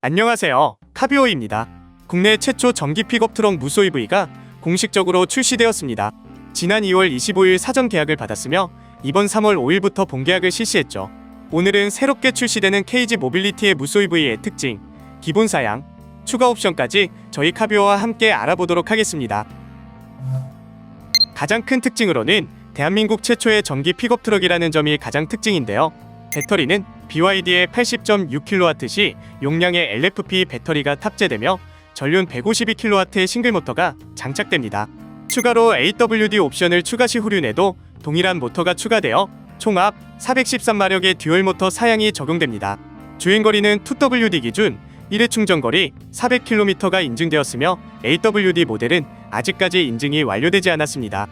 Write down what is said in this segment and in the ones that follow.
안녕하세요. 카비오입니다. 국내 최초 전기 픽업 트럭 무소 EV가 공식적으로 출시되었습니다. 지난 2월 25일 사전 계약을 받았으며 이번 3월 5일부터 본계약을 실시했죠. 오늘은 새롭게 출시되는 KG 모빌리티의 무소 EV의 특징, 기본 사양, 추가 옵션까지 저희 카비오와 함께 알아보도록 하겠습니다. 가장 큰 특징으로는 대한민국 최초의 전기 픽업 트럭이라는 점이 가장 특징인데요. 배터리는 BYD의 80.6kW 시 용량의 LFP 배터리가 탑재되며 전륜 152kW의 싱글 모터가 장착됩니다. 추가로 AWD 옵션을 추가 시 후륜에도 동일한 모터가 추가되어 총합 413마력의 듀얼 모터 사양이 적용됩니다. 주행거리는 2WD 기준 1회 충전거리 400km가 인증되었으며 AWD 모델은 아직까지 인증이 완료되지 않았습니다.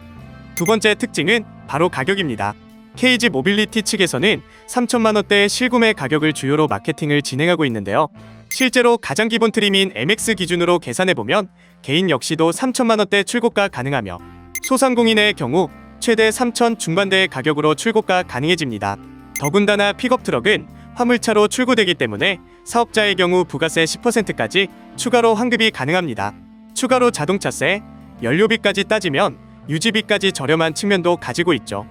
두 번째 특징은 바로 가격입니다. KG 모빌리티 측에서는 3천만 원대의 실구매 가격을 주요로 마케팅을 진행하고 있는데요. 실제로 가장 기본 트림인 MX 기준으로 계산해 보면 개인 역시도 3천만 원대 출고가 가능하며 소상공인의 경우 최대 3천 중반대의 가격으로 출고가 가능해집니다. 더군다나 픽업 트럭은 화물차로 출고되기 때문에 사업자의 경우 부가세 10%까지 추가로 환급이 가능합니다. 추가로 자동차세, 연료비까지 따지면 유지비까지 저렴한 측면도 가지고 있죠.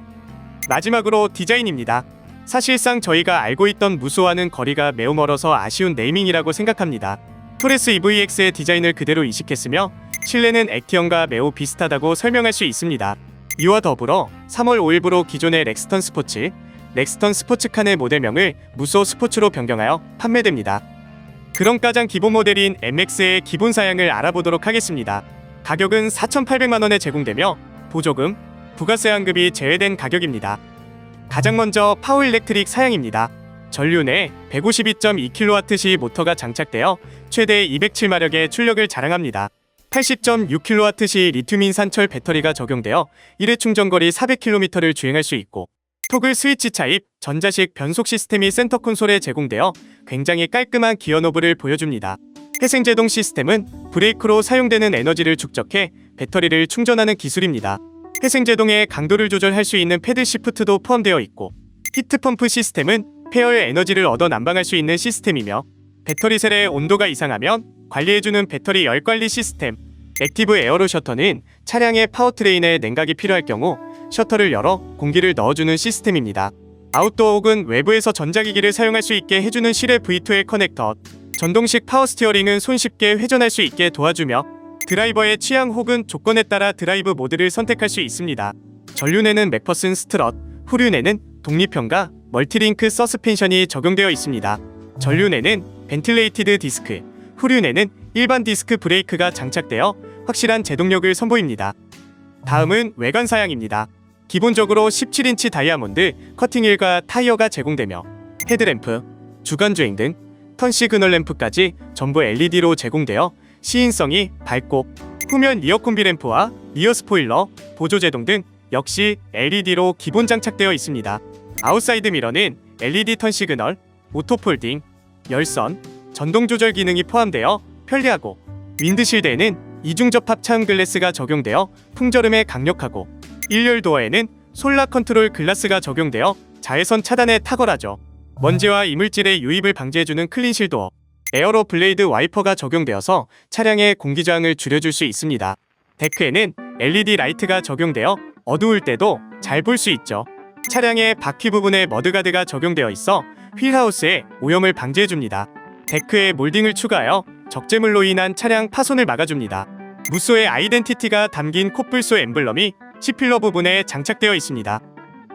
마지막으로 디자인입니다. 사실상 저희가 알고 있던 무소와는 거리가 매우 멀어서 아쉬운 네이밍이라고 생각합니다. 토레스 EVX의 디자인을 그대로 이식했으며 실내는 액티언과 매우 비슷하다고 설명할 수 있습니다. 이와 더불어 3월 5일부로 기존의 렉스턴 스포츠, 렉스턴 스포츠칸의 모델명을 무소 스포츠로 변경하여 판매됩니다. 그럼 가장 기본 모델인 MX의 기본 사양을 알아보도록 하겠습니다. 가격은 4,800만 원에 제공되며 보조금, 부가세 환급이 제외된 가격입니다. 가장 먼저 파워 일렉트릭 사양입니다. 전륜에 152.2kW 시 모터가 장착되어 최대 207마력의 출력을 자랑합니다. 80.6kW 시 리튬인 산철 배터리가 적용되어 1회 충전거리 400km를 주행할 수 있고 토글 스위치 차입 전자식 변속 시스템이 센터 콘솔에 제공되어 굉장히 깔끔한 기어 노브를 보여줍니다. 회생제동 시스템은 브레이크로 사용되는 에너지를 축적해 배터리를 충전하는 기술입니다. 회생제동의 강도를 조절할 수 있는 패드 시프트도 포함되어 있고 히트펌프 시스템은 폐어의 에너지를 얻어 난방할 수 있는 시스템이며 배터리 셀의 온도가 이상하면 관리해주는 배터리 열 관리 시스템 액티브 에어로 셔터는 차량의 파워트레인에 냉각이 필요할 경우 셔터를 열어 공기를 넣어주는 시스템입니다. 아웃도어 혹은 외부에서 전자기기를 사용할 수 있게 해주는 실외 V2의 커넥터 전동식 파워 스티어링은 손쉽게 회전할 수 있게 도와주며 드라이버의 취향 혹은 조건에 따라 드라이브 모드를 선택할 수 있습니다. 전륜에는 맥퍼슨 스트럿, 후륜에는 독립형과 멀티링크 서스펜션이 적용되어 있습니다. 전륜에는 벤틸레이티드 디스크, 후륜에는 일반 디스크 브레이크가 장착되어 확실한 제동력을 선보입니다. 다음은 외관 사양입니다. 기본적으로 17인치 다이아몬드 커팅휠과 타이어가 제공되며 헤드램프, 주간 주행 등 턴 시그널 램프까지 전부 LED로 제공되어 시인성이 밝고 후면 리어 콤비 램프와 리어 스포일러, 보조 제동 등 역시 LED로 기본 장착되어 있습니다. 아웃사이드 미러는 LED 턴 시그널, 오토 폴딩, 열선, 전동 조절 기능이 포함되어 편리하고 윈드실드에는 이중 접합 차음 글래스가 적용되어 풍절음에 강력하고 일열 도어에는 솔라 컨트롤 글라스가 적용되어 자외선 차단에 탁월하죠. 먼지와 이물질의 유입을 방지해주는 클린 실 도어, 에어로 블레이드 와이퍼가 적용되어서 차량의 공기 저항을 줄여줄 수 있습니다. 데크에는 LED 라이트가 적용되어 어두울 때도 잘 볼 수 있죠. 차량의 바퀴 부분에 머드가드가 적용되어 있어 휠하우스의 오염을 방지해줍니다. 데크에 몰딩을 추가하여 적재물로 인한 차량 파손을 막아줍니다. 무소의 아이덴티티가 담긴 코뿔소 엠블럼이 C필러 부분에 장착되어 있습니다.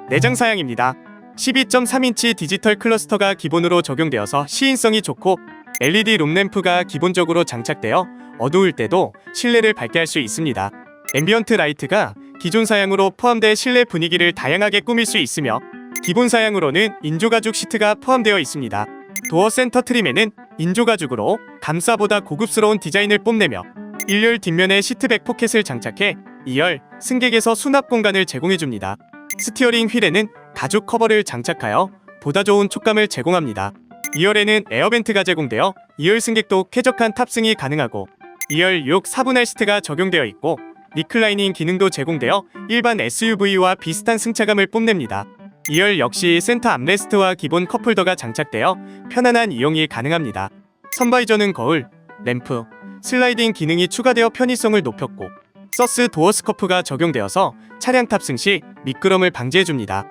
내장 사양입니다. 12.3인치 디지털 클러스터가 기본으로 적용되어서 시인성이 좋고 LED 룸램프가 기본적으로 장착되어 어두울 때도 실내를 밝게 할 수 있습니다. 앰비언트 라이트가 기존 사양으로 포함돼 실내 분위기를 다양하게 꾸밀 수 있으며 기본 사양으로는 인조가죽 시트가 포함되어 있습니다. 도어 센터 트림에는 인조가죽으로 감싸보다 고급스러운 디자인을 뽐내며 1열 뒷면에 시트백 포켓을 장착해 2열 승객에서 수납 공간을 제공해줍니다. 스티어링 휠에는 가죽 커버를 장착하여 보다 좋은 촉감을 제공합니다. 2열에는 에어벤트가 제공되어 2열 승객도 쾌적한 탑승이 가능하고 2열 6 4분할 시트가 적용되어 있고 리클라이닝 기능도 제공되어 일반 SUV와 비슷한 승차감을 뽐냅니다. 2열 역시 센터 암레스트와 기본 컵홀더가 장착되어 편안한 이용이 가능합니다. 선바이저는 거울, 램프, 슬라이딩 기능이 추가되어 편의성을 높였고 서스 도어 스커프가 적용되어서 차량 탑승 시 미끄럼을 방지해줍니다.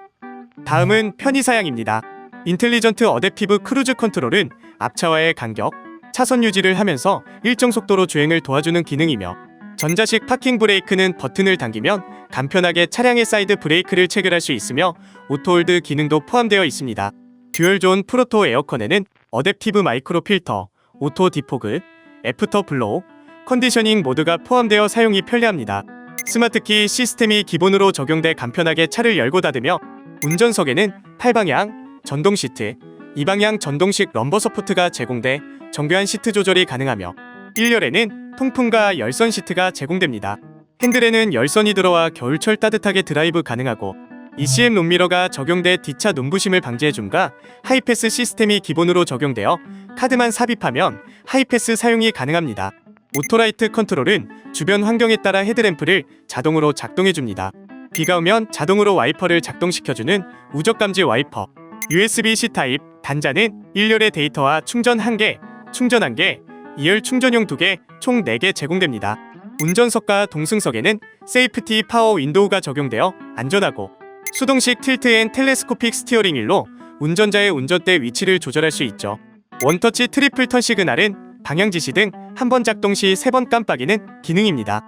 다음은 편의 사양입니다. 인텔리전트 어댑티브 크루즈 컨트롤은 앞차와의 간격, 차선 유지를 하면서 일정 속도로 주행을 도와주는 기능이며 전자식 파킹 브레이크는 버튼을 당기면 간편하게 차량의 사이드 브레이크를 체결할 수 있으며 오토홀드 기능도 포함되어 있습니다. 듀얼존 프로토 에어컨에는 어댑티브 마이크로 필터, 오토 디포그, 애프터 블로우, 컨디셔닝 모드가 포함되어 사용이 편리합니다. 스마트키 시스템이 기본으로 적용돼 간편하게 차를 열고 닫으며 운전석에는 8방향 전동 시트, 2방향 전동식 럼버 서포트가 제공돼 정교한 시트 조절이 가능하며 1열에는 통풍과 열선 시트가 제공됩니다. 핸들에는 열선이 들어와 겨울철 따뜻하게 드라이브 가능하고 ECM 룸미러가 적용돼 뒷차 눈부심을 방지해줌과 하이패스 시스템이 기본으로 적용되어 카드만 삽입하면 하이패스 사용이 가능합니다. 오토라이트 컨트롤은 주변 환경에 따라 헤드램프를 자동으로 작동해줍니다. 비가 오면 자동으로 와이퍼를 작동시켜주는 우적 감지 와이퍼. USB-C 타입 단자는 1열의 데이터와 충전 1개, 충전 1개, 2열 충전용 2개, 총 4개 제공됩니다. 운전석과 동승석에는 세이프티 파워 윈도우가 적용되어 안전하고 수동식 틸트 앤 텔레스코픽 스티어링 휠로 운전자의 운전대 위치를 조절할 수 있죠. 원터치 트리플 턴 시그널은 방향 지시 등 한 번 작동 시 세 번 깜빡이는 기능입니다.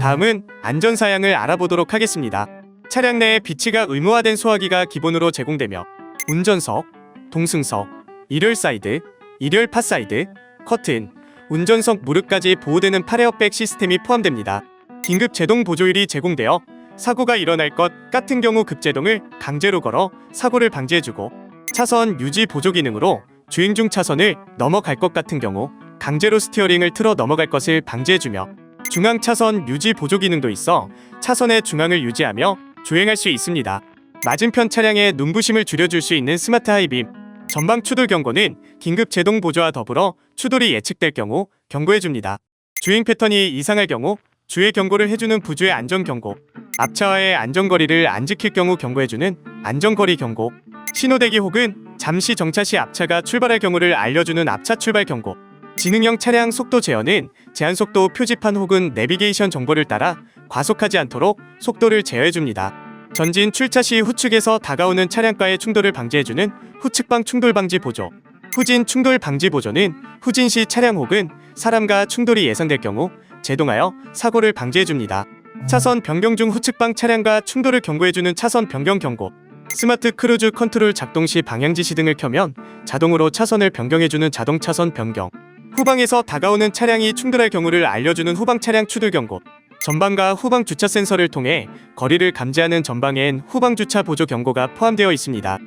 다음은 안전 사양을 알아보도록 하겠습니다. 차량 내에 비치가 의무화된 소화기가 기본으로 제공되며 운전석, 동승석, 일열 사이드, 일열 팟사이드, 커튼, 운전석 무릎까지 보호되는 팔에어백 시스템이 포함됩니다. 긴급 제동 보조율이 제공되어 사고가 일어날 것 같은 경우 급제동을 강제로 걸어 사고를 방지해주고 차선 유지 보조 기능으로 주행 중 차선을 넘어갈 것 같은 경우 강제로 스티어링을 틀어 넘어갈 것을 방지해주며 중앙 차선 유지 보조 기능도 있어 차선의 중앙을 유지하며 주행할 수 있습니다. 맞은편 차량의 눈부심을 줄여줄 수 있는 스마트 하이빔 전방 추돌 경고는 긴급 제동 보조와 더불어 추돌이 예측될 경우 경고해줍니다. 주행 패턴이 이상할 경우 주행 경고를 해주는 부주의 안전 경고 앞차와의 안전거리를 안 지킬 경우 경고해주는 안전거리 경고 신호대기 혹은 잠시 정차 시 앞차가 출발할 경우를 알려주는 앞차 출발 경고 지능형 차량 속도 제어는 제한속도 표지판 혹은 내비게이션 정보를 따라 과속하지 않도록 속도를 제어해줍니다. 전진 출차 시 후측에서 다가오는 차량과의 충돌을 방지해주는 후측방 충돌 방지 보조 후진 충돌 방지 보조는 후진 시 차량 혹은 사람과 충돌이 예상될 경우 제동하여 사고를 방지해줍니다. 차선 변경 중 후측방 차량과 충돌을 경고해주는 차선 변경 경고 스마트 크루즈 컨트롤 작동 시 방향 지시 등을 켜면 자동으로 차선을 변경해주는 자동 차선 변경 후방에서 다가오는 차량이 충돌할 경우를 알려주는 후방 차량 추돌 경고 전방과 후방 주차 센서를 통해 거리를 감지하는 전방엔 후방 주차 보조 경고가 포함되어 있습니다.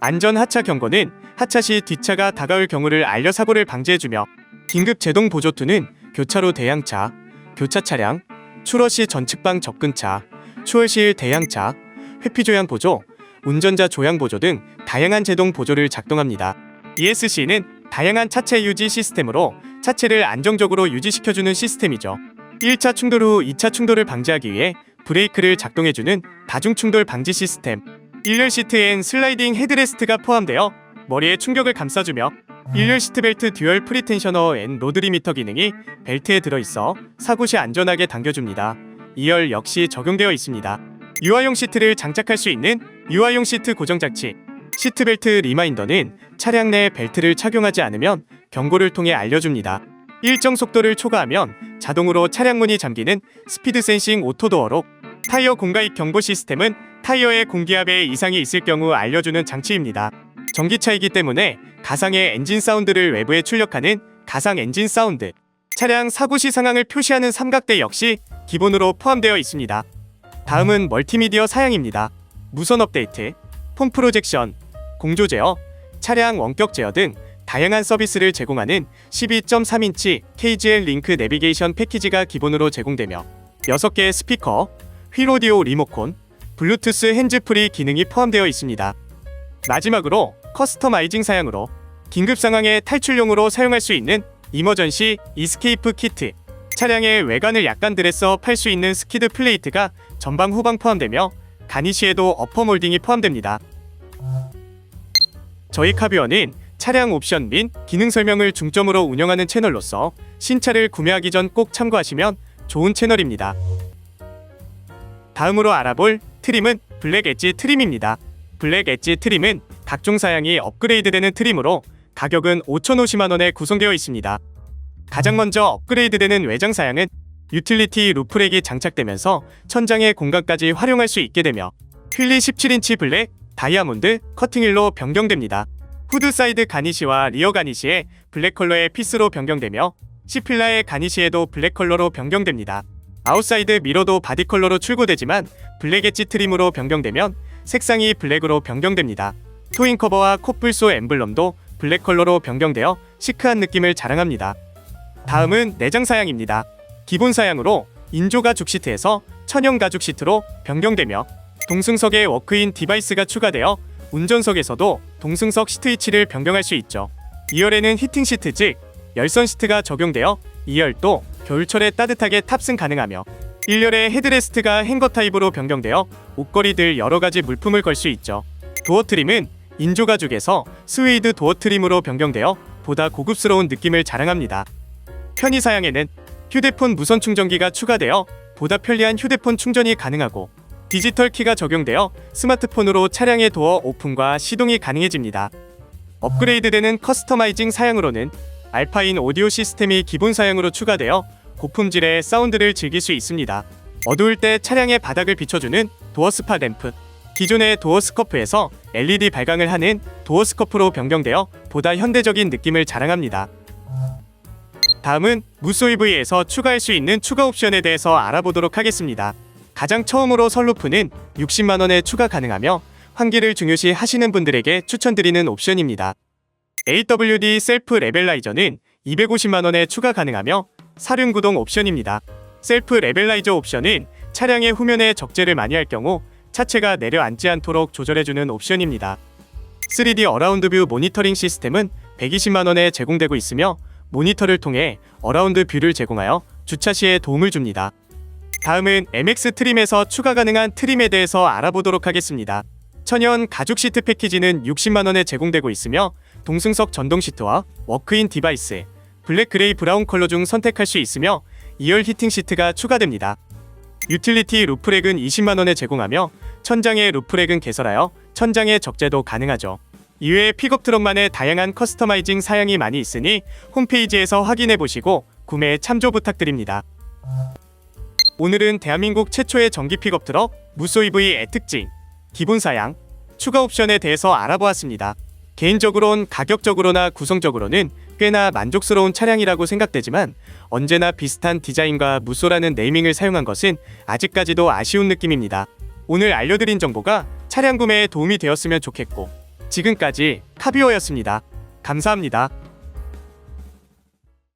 안전 하차 경고는 하차 시 뒷차가 다가올 경우를 알려 사고를 방지해주며 긴급 제동 보조 2는 교차로 대양차, 교차 차량, 출어 시 전측방 접근차, 추월 시 대양차, 회피 조향 보조, 운전자 조향 보조 등 다양한 제동 보조를 작동합니다. ESC는 다양한 차체 유지 시스템으로 차체를 안정적으로 유지시켜주는 시스템이죠. 1차 충돌 후 2차 충돌을 방지하기 위해 브레이크를 작동해주는 다중 충돌 방지 시스템. 1열 시트엔 슬라이딩 헤드레스트가 포함되어 머리에 충격을 감싸주며 1열 시트벨트 듀얼 프리텐셔너 앤 로드리미터 기능이 벨트에 들어있어 사고 시 안전하게 당겨줍니다. 2열 역시 적용되어 있습니다. 유아용 시트를 장착할 수 있는 유아용 시트 고정 장치. 시트벨트 리마인더는 차량 내 벨트를 착용하지 않으면 경고를 통해 알려줍니다. 일정 속도를 초과하면 자동으로 차량 문이 잠기는 스피드 센싱 오토도어로 타이어 공가입 경보 시스템은 타이어의 공기압에 이상이 있을 경우 알려주는 장치입니다. 전기차이기 때문에 가상의 엔진 사운드를 외부에 출력하는 가상 엔진 사운드. 차량 사고 시 상황을 표시하는 삼각대 역시 기본으로 포함되어 있습니다. 다음은 멀티미디어 사양입니다. 무선 업데이트, 폰 프로젝션, 공조 제어, 차량 원격 제어 등 다양한 서비스를 제공하는 12.3인치 KGL 링크 내비게이션 패키지가 기본으로 제공되며 6개의 스피커, 휠오디오 리모콘, 블루투스 핸즈프리 기능이 포함되어 있습니다. 마지막으로 커스터마이징 사양으로 긴급 상황에 탈출용으로 사용할 수 있는 이머전시 이스케이프 키트 차량의 외관을 약간 드레스업 할수 있는 스키드 플레이트가 전방 후방 포함되며 가니시에도 어퍼 몰딩이 포함됩니다. 저희 카비어는 차량 옵션 및 기능 설명을 중점으로 운영하는 채널로서 신차를 구매하기 전 꼭 참고하시면 좋은 채널입니다. 다음으로 알아볼 트림은 블랙 엣지 트림입니다. 블랙 엣지 트림은 각종 사양이 업그레이드되는 트림으로 가격은 5,050만 원에 구성되어 있습니다. 가장 먼저 업그레이드되는 외장 사양은 유틸리티 루프렉이 장착되면서 천장의 공간까지 활용할 수 있게 되며 휠리 17인치 블랙 다이아몬드 커팅휠로 변경됩니다. 후드 사이드 가니시와 리어 가니시에 블랙 컬러의 피스로 변경되며 C필라의 가니시에도 블랙 컬러로 변경됩니다. 아웃사이드 미러도 바디 컬러로 출고되지만 블랙 엣지 트림으로 변경되면 색상이 블랙으로 변경됩니다. 토잉 커버와 콧불소 엠블럼도 블랙 컬러로 변경되어 시크한 느낌을 자랑합니다. 다음은 내장 사양입니다. 기본 사양으로 인조 가죽 시트에서 천연 가죽 시트로 변경되며 동승석에 워크인 디바이스가 추가되어 운전석에서도 동승석 시트 위치를 변경할 수 있죠. 2열에는 히팅 시트 즉 열선 시트가 적용되어 2열도 겨울철에 따뜻하게 탑승 가능하며 1열에 헤드레스트가 행거 타입으로 변경되어 옷걸이 들 여러 가지 물품을 걸 수 있죠. 도어 트림은 인조 가죽에서 스웨이드 도어 트림으로 변경되어 보다 고급스러운 느낌을 자랑합니다. 편의 사양에는 휴대폰 무선 충전기가 추가되어 보다 편리한 휴대폰 충전이 가능하고 디지털 키가 적용되어 스마트폰으로 차량의 도어 오픈과 시동이 가능해집니다. 업그레이드되는 커스터마이징 사양으로는 알파인 오디오 시스템이 기본 사양으로 추가되어 고품질의 사운드를 즐길 수 있습니다. 어두울 때 차량의 바닥을 비춰주는 도어 스팟 램프 기존의 도어 스커프에서 LED 발광을 하는 도어 스커프로 변경되어 보다 현대적인 느낌을 자랑합니다. 다음은 무쏘 EV에서 추가할 수 있는 추가 옵션에 대해서 알아보도록 하겠습니다. 가장 처음으로 선루프는 60만 원에 추가 가능하며 환기를 중요시 하시는 분들에게 추천드리는 옵션입니다. AWD 셀프 레벨라이저는 250만 원에 추가 가능하며 사륜 구동 옵션입니다. 셀프 레벨라이저 옵션은 차량의 후면에 적재를 많이 할 경우 차체가 내려앉지 않도록 조절해주는 옵션입니다. 3D 어라운드 뷰 모니터링 시스템은 120만 원에 제공되고 있으며 모니터를 통해 어라운드 뷰를 제공하여 주차 시에 도움을 줍니다. 다음은 MX 트림에서 추가 가능한 트림에 대해서 알아보도록 하겠습니다. 천연 가죽 시트 패키지는 60만 원에 제공되고 있으며 동승석 전동 시트와 워크인 디바이스, 블랙 그레이 브라운 컬러 중 선택할 수 있으며 2열 히팅 시트가 추가됩니다. 유틸리티 루프렉은 20만 원에 제공하며 천장의 루프렉은 개설하여 천장의 적재도 가능하죠. 이외에 픽업 트럭만의 다양한 커스터마이징 사양이 많이 있으니 홈페이지에서 확인해 보시고 구매에 참조 부탁드립니다. 오늘은 대한민국 최초의 전기 픽업 트럭 무쏘 EV의 특징, 기본 사양, 추가 옵션에 대해서 알아보았습니다. 개인적으론 가격적으로나 구성적으로는 꽤나 만족스러운 차량이라고 생각되지만 언제나 비슷한 디자인과 무쏘라는 네이밍을 사용한 것은 아직까지도 아쉬운 느낌입니다. 오늘 알려드린 정보가 차량 구매에 도움이 되었으면 좋겠고 지금까지 카비오였습니다. 감사합니다.